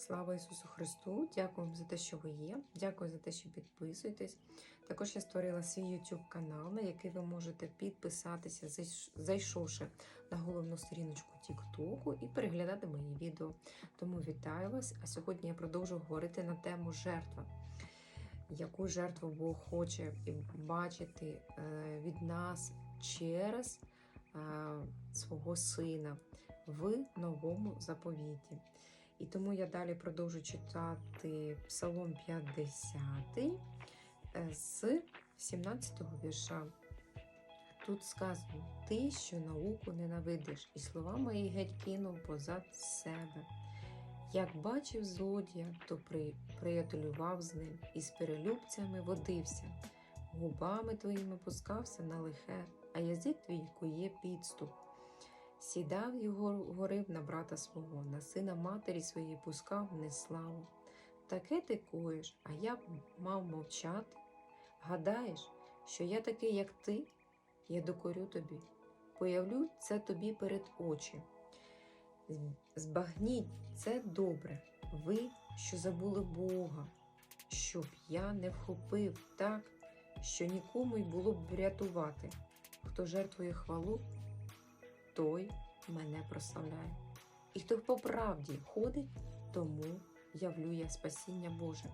Слава Ісусу Христу! Дякую вам за те, що ви є. Дякую за те, що підписуєтесь. Також я створила свій YouTube канал, на який ви можете підписатися, зайшовши на головну сторіночку TikTok і переглядати мої відео. Тому вітаю вас! А сьогодні я продовжу говорити на тему жертва. Яку жертву Бог хоче бачити е, від нас через е, свого сина в новому заповіті. І тому я далі продовжу читати Псалом 50 е, з 17-го вірша. Тут сказано: Ти, що науку ненавидиш, і слова мої геть кинув позад себе. Як бачив злодія, то при, приятелював з ним і з перелюбцями водився. Губами твоїми пускався на лихе, а язик твій кує підступ. Сідав і горив на брата свого, на сина матері своєї пускав неславу. Таке ти коїш, а я б мав мовчати. Гадаєш, що я такий, як ти, я докорю тобі, появлю це тобі перед очі. Збагніть це добре, ви, що забули Бога, щоб я не вхопив так, що нікому й було б врятувати. Хто жертвує хвалу, той мене прославляє. І хто по правді ходить, тому явлю я спасіння Боже.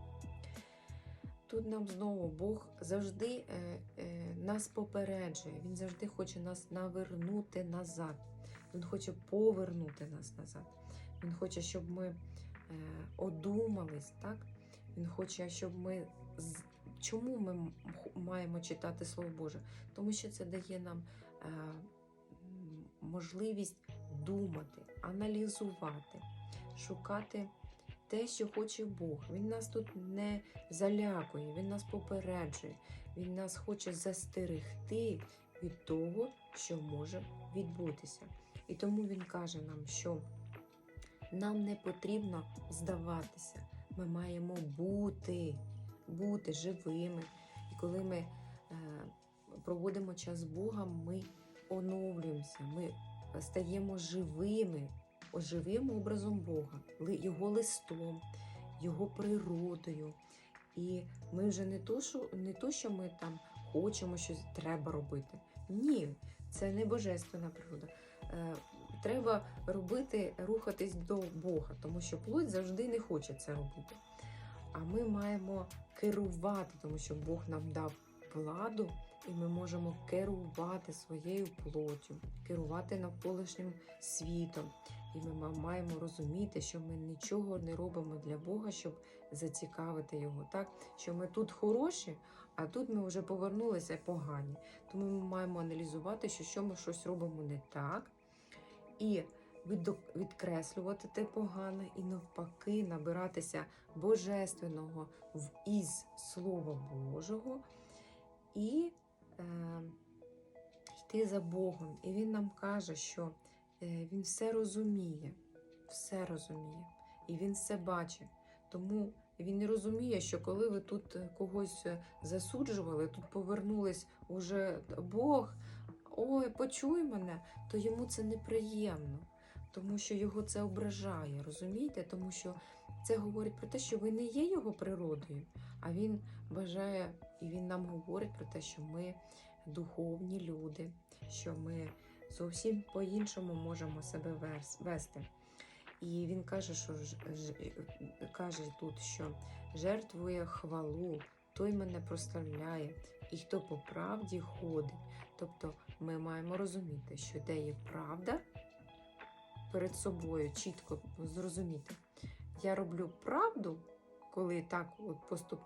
Тут нам знову Бог завжди е, е, нас попереджує, Він завжди хоче нас навернути назад. Він хоче повернути нас назад. Він хоче, щоб ми е, одумались, так? Він хоче, щоб ми. Чому ми маємо читати Слово Боже? Тому що це дає нам е, можливість думати, аналізувати, шукати те, що хоче Бог. Він нас тут не залякує, він нас попереджує, він нас хоче застерегти від того, що може відбутися. І тому він каже нам, що нам не потрібно здаватися. Ми маємо бути, бути живими. І коли ми е, проводимо час з Богом, ми оновлюємося, ми стаємо живими, живим образом Бога, Його листом, Його природою. І ми вже не то, що, не то, що ми там хочемо щось треба робити. Ні, це не божественна природа. Е, треба робити, рухатись до Бога, тому що плоть завжди не хоче це робити. А ми маємо керувати, тому що Бог нам дав владу, і ми можемо керувати своєю плоттю, керувати навколишнім світом. І ми маємо розуміти, що ми нічого не робимо для Бога, щоб зацікавити його. Так, що ми тут хороші, а тут ми вже повернулися погані. Тому ми маємо аналізувати, що, що ми щось робимо не так, і відкреслювати те погане, і навпаки набиратися божественного в із Слова Божого і йти за Богом. І Він нам каже, що е, Він все розуміє, все розуміє, і Він все бачить. Тому він не розуміє, що коли ви тут е, когось е, засуджували, тут повернулись уже Бог, ой, почуй мене, то йому це неприємно, тому що його це ображає, розумієте? Тому що це говорить про те, що ви не є його природою, а він бажає і він нам говорить про те, що ми духовні люди, що ми зовсім по-іншому можемо себе вести. І він каже, що каже тут, що жертвує хвалу, той мене прославляє, і хто по правді ходить. Тобто ми маємо розуміти, що де є правда перед собою, чітко зрозуміти. Я роблю правду, коли так от поступ,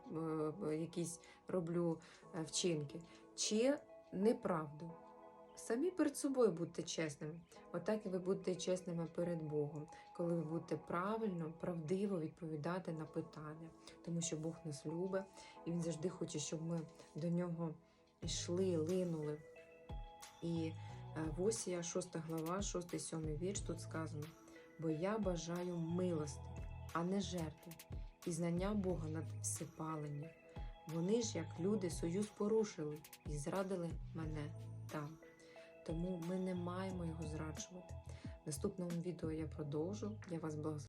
е, якісь роблю е, вчинки, чи неправду. Самі перед собою будьте чесними. Отак і ви будете чесними перед Богом, коли ви будете правильно, правдиво відповідати на питання, тому що Бог нас любить, і Він завжди хоче, щоб ми до нього йшли, линули. І е, в Осія, 6 глава, 6-7 вірш, тут сказано: бо я бажаю милости, а не жертви, і знання Бога над всепалення. Вони ж, як люди, союз порушили і зрадили мене там. Тому ми не маємо його зраджувати. В наступному відео я продовжу. Я вас благословляю.